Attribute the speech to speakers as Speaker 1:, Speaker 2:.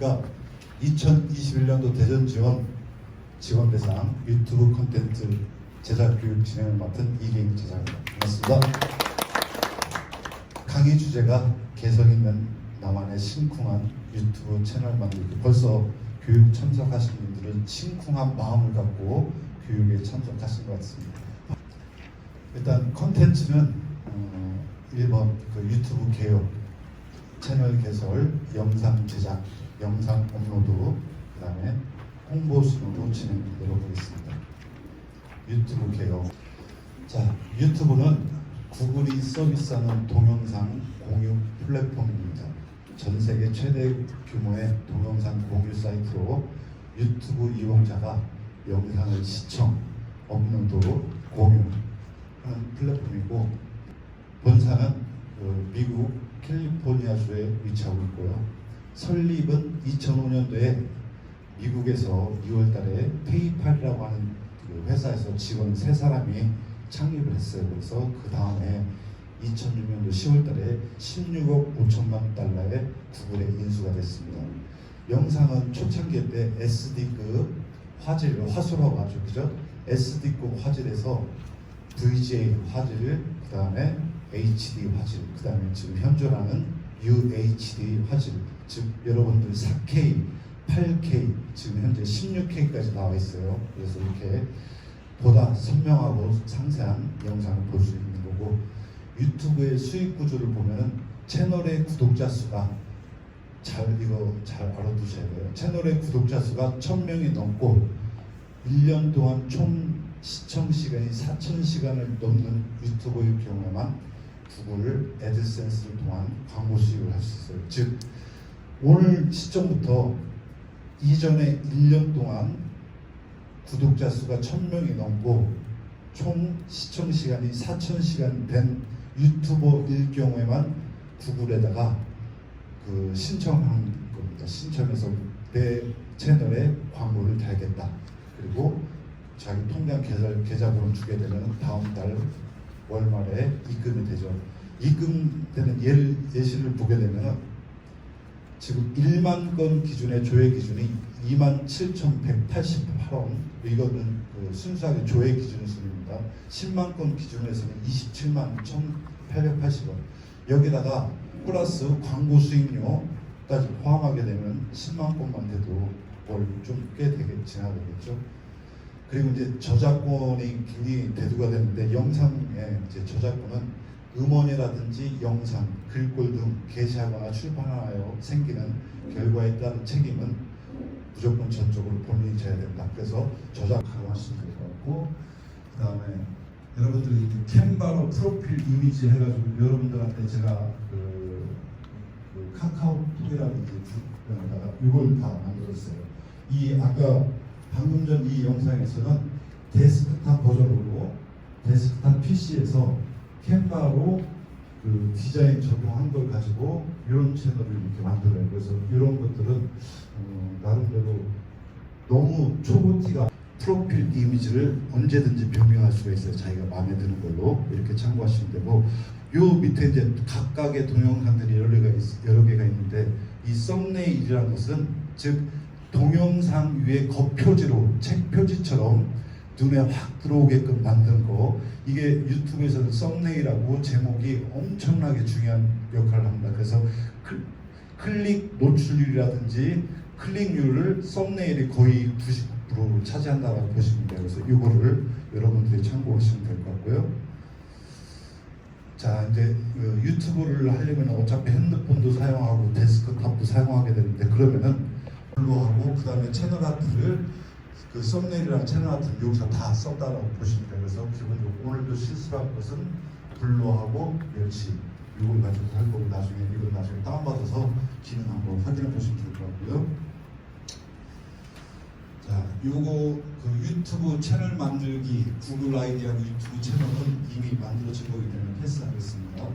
Speaker 1: 그러니까 2021년도 대전 지원 지원 대상 유튜브 콘텐츠 제작 교육 진행을 맡은 이경희 제작입니다. 고맙습니다. 강의 주제가 개성 있는 나만의 심쿵한 유튜브 채널 만들기. 벌써 교육 참석하신 분들은 심쿵한 마음을 갖고 교육에 참석하신 것 같습니다. 일단 콘텐츠는 어, 1번 그 유튜브 개혁, 채널 개설, 영상 제작, 영상 업로드, 그 다음에 홍보 순으로 진행되도록 하겠습니다. 유튜브 개요. 자, 유튜브는 구글이 서비스하는 동영상 공유 플랫폼입니다. 전 세계 최대 규모의 동영상 공유 사이트로 유튜브 이용자가 영상을 시청, 업로드, 공유하는 플랫폼이고 본사는 그 미국 캘리포니아주에 위치하고 있고요. 설립은 2005년도에 미국에서 2월달에 페이팔이라고 하는 그 회사에서 직원 세 사람이 창립을 했어요. 그래서 그 다음에 2006년도 10월달에 16억 5천만 달러의 구글에 인수가 됐습니다. 영상은 초창기 때 SD급 화질, 화소라고 하죠, 그죠? SD급 화질에서 VGA 화질, 그 다음에 HD 화질, 그 다음에 지금 현존하는 UHD 화질, 즉 여러분들 4K, 8K, 지금 현재 16K까지 나와 있어요. 그래서 이렇게 보다 선명하고 상세한 영상을 볼 수 있는 거고 유튜브의 수익 구조를 보면은 채널의 구독자 수가 잘 이거 잘 알아두셔야 돼요. 채널의 구독자 수가 1000명이 넘고 1년 동안 총 시청 시간이 4,000시간을 넘는 유튜버의 경우에만 구글 애드센스를 통한 광고 수익을 할 수 있어요. 즉 오늘 시점부터 이전에 1년 동안 구독자 수가 1000명이 넘고 총 시청 시간이 4000시간 된 유튜버일 경우에만 구글에다가 그 신청한 겁니다. 신청해서 내 채널에 광고를 달겠다. 그리고 자기 통장 계좌, 계좌번호 주게 되면 다음 달 월말에 입금이 되죠. 입금되는 예를, 예시를 보게 되면 지금 1만 건 기준의 조회 기준이 2만 7,188원 이거는 그 순수하게 조회 기준 수입니다. 10만 건 기준에서는 27만 1,880원 여기다가 플러스 광고 수익료까지 포함하게 되면 10만 건만 돼도 월 좀 꽤 되게 지나가겠죠. 그리고 이제 저작권이 굉장히 대두가 되는데 영상의 이제 저작권은 음원이라든지 영상, 글꼴 등 게시하거나 출판하여 생기는 결과에 따른 책임은 무조건 전적으로 본인이 져야 된다. 그래서 저작하고 하시면 될 것 같고 그 다음에 여러분들이 캔바로 프로필 이미지 해가지고 여러분들한테 제가 그, 그 카카오톡이라든지 그런다가 이걸 다 만들었어요. 이 아까 방금 전 이 영상에서는 데스크탑 버전으로 데스크탑 PC에서 캔바로 그 디자인 적용한 걸 가지고 이런 채널을 이렇게 만들어요. 그래서 이런 것들은 어, 나름대로 너무 초보티가 프로필 이미지를 언제든지 변경할 수가 있어요. 자기가 마음에 드는 걸로 이렇게 참고하시면 되고 요 밑에 이제 각각의 동영상들이 여러 개가 있, 여러 개가 있는데 이 썸네일이라는 것은 즉 동영상 위에 겉표지로 책 표지처럼 눈에 확 들어오게끔 만든 거 이게 유튜브에서는 썸네일하고 제목이 엄청나게 중요한 역할을 합니다. 그래서 클, 클릭 노출률이라든지 클릭률을 썸네일이 거의 90% 차지한다고 보시면 돼요. 그래서 이거를 여러분들이 참고하시면 될 것 같고요. 자 이제 그 유튜브를 하려면 어차피 핸드폰도 사용하고 데스크탑도 사용하게 되는데 그러면은 블로 하고 그 다음에 채널 아트를 그 썸네일이랑 채널 아트를 여기서 다 썼다라고 보시면 돼요. 그래서 실습할 것은 블로하고 멸치 이걸 가지고 할 거고 나중에 이걸 나중에 다운받아서 기능 한번 확인해 보시면 될 것 같고요. 자, 요거 그 유튜브 채널 만들기 구글 아이디하고 유튜브 채널은 이미 만들어진 거기 때문에 패스하겠습니다.